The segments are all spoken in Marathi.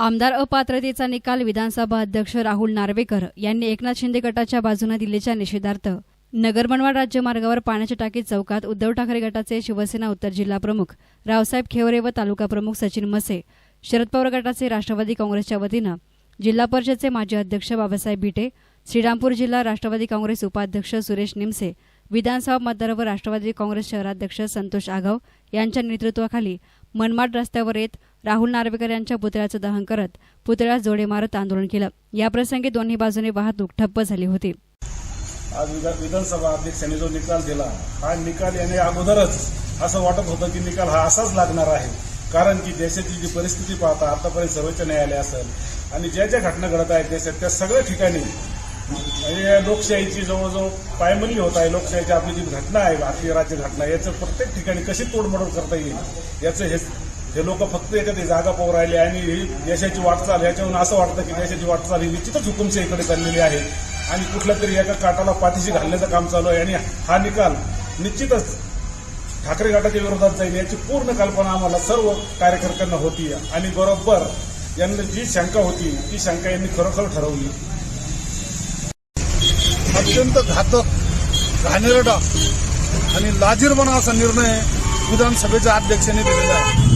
आमदार अपात्रतेचा निकाल विधानसभा अध्यक्ष राहुल नार्वेकर यांनी एकनाथ शिंदे गटाच्या बाजूने दिलेच्या निषेधार्थ. नगर राज्य राज्यमार्गावर पाण्याच्या टाकीत चौकात उद्धव ठाकरे गटाचे शिवसेना उत्तर जिल्हा प्रमुख रावसाहेब खेवरे व तालुका प्रमुख सचिन मसे शरद पवार गटाचे राष्ट्रवादी काँग्रेसच्या वतीनं जिल्हा परिषदचे माजी अध्यक्ष बाबासाहेब बिटे श्रीरामपूर जिल्हा राष्ट्रवादी काँग्रेस उपाध्यक्ष सुरेश निमसे विधानसभा मतदार व राष्ट्रवादी काँग्रेस शहराध्यक्ष संतोष आघाव यांच्या नेतृत्वाखाली मनमाड रस्त्यावर येत राहुल नार्वेकर यांच्या पुतळ्याचं दहन करत पुतळ्यास जोडे मारत आंदोलन केलं. याप्रसंगी दोन्ही बाजूने वाहतूक ठप्प झाली होती. आज विधानसभा अध्यक्षांनी जो निकाल दिला हा निकाल याने अगोदरच असं वाटत होतं की निकाल हा असाच लागणार आहे. कारण की देशाची जी परिस्थिती पाहता आतापर्यंत सर्वोच्च न्यायालय असेल आणि ज्या ज्या घटना घडत आहेत देशात त्या सगळ्या ठिकाणी लोकशाहीची जवळजवळ पायमल्ली होत आहे. लोकशाहीची आपली जी घटना आहे भारतीय राज्य घटना याचं प्रत्येक ठिकाणी कशी तोडमोड करता येईल? याचं हे हे लोक फक्त एखादी जागा पाहू राहिले आणि ही देशाची वाटचाल याच्यावरून असं वाटतं की देशाची वाटचाल ही निश्चितच हुकुमशाहीकडे चाललेली आहे. आणि कुठल्या तरी एका काटाला पाठीशी घालण्याचं काम चालू आहे आणि हा निकाल निश्चितच ठाकरे गटाच्या विरोधात जाईल याची पूर्ण कल्पना आम्हाला सर्व कार्यकर्त्यांना होती आणि बरोबर यांना जी शंका होती ती शंका यांनी खरोखर ठरवली. अत्यंत घातक घाणेरडा आणि लाजीरपणा असा निर्णय विधानसभेच्या अध्यक्षांनी दिलेला आहे.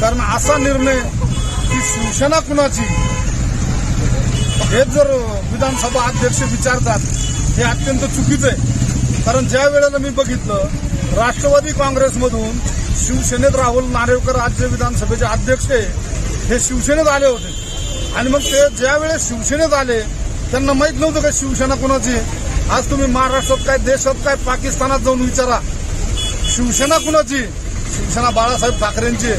कारण असा निर्णय की शिवसेना कुणाची हे जर विधानसभा अध्यक्ष विचारतात हे अत्यंत चुकीचं आहे. कारण ज्या वेळेला मी बघितलं राष्ट्रवादी काँग्रेसमधून शिवसेनेत राहुल नारेवकर राज्य विधानसभेचे अध्यक्ष हे शिवसेनेत आले होते. आणि मग ते ज्या वेळेस शिवसेनेत आले त्यांना माहीत नव्हतं का शिवसेना कोणाची? आज तुम्ही महाराष्ट्रात काय देशात काय पाकिस्तानात जाऊन विचारा. शिवसेना कुणाची? शिवसेना बाळासाहेब ठाकरेंची.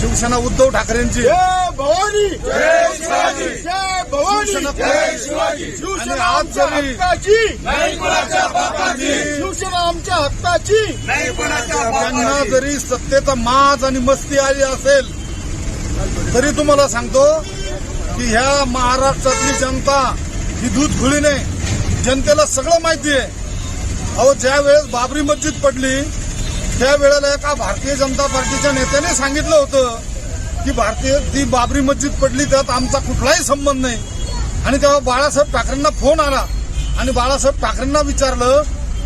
शिवसेना उद्धव ठाकरेंची. आहे. जय भवानी! जय शिवाजी! जय भवानी! शिवसेना आमच्या हक्काची! शिवसेना आमच्या हक्काची! त्यांना जरी सत्तेचा माज आणि मस्ती आली असेल तरी तुम्हाला सांगतो की ह्या महाराष्ट्रातली जनता ही दूध खुली नाही. जनतेला सगळं माहिती आहे. अहो ज्या वेळेस बाबरी मस्जिद पडली त्यावेळेला एका भारतीय जनता पार्टीच्या नेत्याने सांगितलं होतं की भारतीय ती बाबरी मस्जिद पडली त्यात आमचा कुठलाही संबंध नाही. आणि तेव्हा बाळासाहेब ठाकरेंना फोन आला. आणि बाळासाहेब ठाकरेंना विचारलं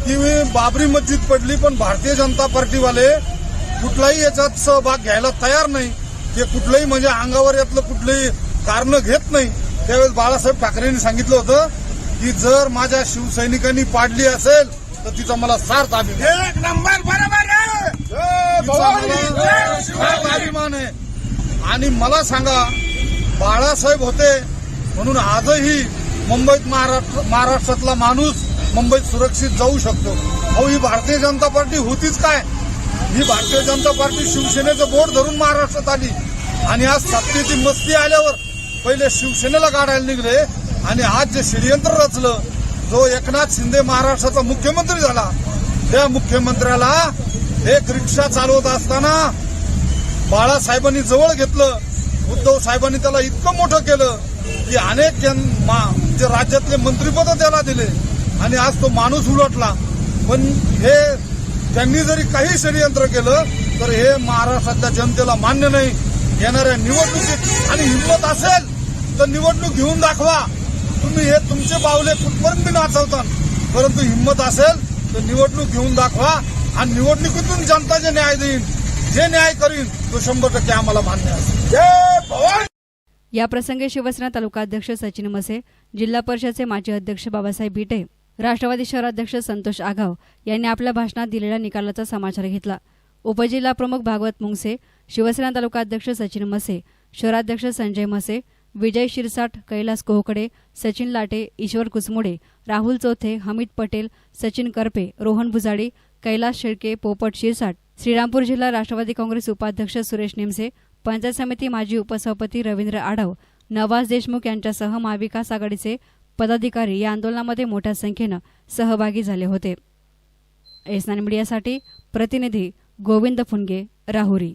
की मी बाबरी मस्जिद पडली पण भारतीय जनता पार्टीवाले कुठलाही याच्यात सहभाग घ्यायला तयार नाही. ते कुठलंही म्हणजे अंगावर यातलं कुठलंही कारणं घेत नाही. त्यावेळेस बाळासाहेब ठाकरेंनी सांगितलं होतं की जर माझ्या शिवसैनिकांनी पाडली असेल तर तिचा मला सार्थ अभिमान आहे. आणि मला सांगा बाळासाहेब होते म्हणून आजही मुंबईत महाराष्ट्र महाराष्ट्रातला माणूस मुंबईत सुरक्षित जाऊ शकतो. अहो ही भारतीय जनता पार्टी होतीच काय? ही भारतीय जनता पार्टी शिवसेनेचं बोट धरून महाराष्ट्रात आली. आणि आज सत्तेची मस्ती आल्यावर पहिले शिवसेनेला काढायला निघले आणि आज जे षडयंत्र रचलं जो एकनाथ शिंदे महाराष्ट्राचा मुख्यमंत्री झाला त्या मुख्यमंत्र्याला एक रिक्षा चालवत असताना बाळासाहेबांनी जवळ घेतलं उद्धव साहेबांनी त्याला इतकं मोठं केलं की अनेक मा- जे राज्यातले मंत्रीपद त्याला दिले आणि आज तो माणूस उलटला. पण हे त्यांनी जरी काही षडयंत्र केलं तर हे महाराष्ट्रातल्या जनतेला मान्य नाही. येणाऱ्या निवडणुकीत आणि हिंमत असेल तर निवडणूक घेऊन दाखवा. तुम्ही हे तुमचे पावले कुठपर्यंत बी नाचवतात. परंतु हिंमत असेल तर निवडणूक घेऊन दाखवा आणि निवडणुकीतून जनता जे न्याय देईल जे न्याय करीन तो शंभर टक्के आम्हाला मान्य असेल या प्रसंगी शिवसेना तालुकाध्यक्ष सचिन मसे जिल्हा परिषदचे माजी अध्यक्ष बाबासाहेब बिटे राष्ट्रवादी शहराध्यक्ष संतोष आघाव यांनी आपल्या भाषणात दिलेल्या निकालाचा समाचार घेतला. उपजिल्हा प्रमुख भागवत मुंगसे शिवसेना तालुकाध्यक्ष सचिन मसे शहराध्यक्ष संजय मसे विजय शिरसाट कैलास कोहकडे सचिन लाटे ईश्वर कुसमुडे राहुल चौथे हमीद पटेल सचिन करपे रोहन भुजाडी कैलास शेळके पोपट शिरसाट श्रीरामपूर जिल्हा राष्ट्रवादी काँग्रेस उपाध्यक्ष सुरेश निमसे पंचायत समिती माजी उपसभापती रवींद्र आढाव नवाज देशमुख यांच्यासह महाविकास आघाडीचे पदाधिकारी या आंदोलनामध्ये मोठ्या संख्येनं सहभागी झाले होते. एसनान मीडियासाठी प्रतिनिधी गोविंद फुनगे राहुरी.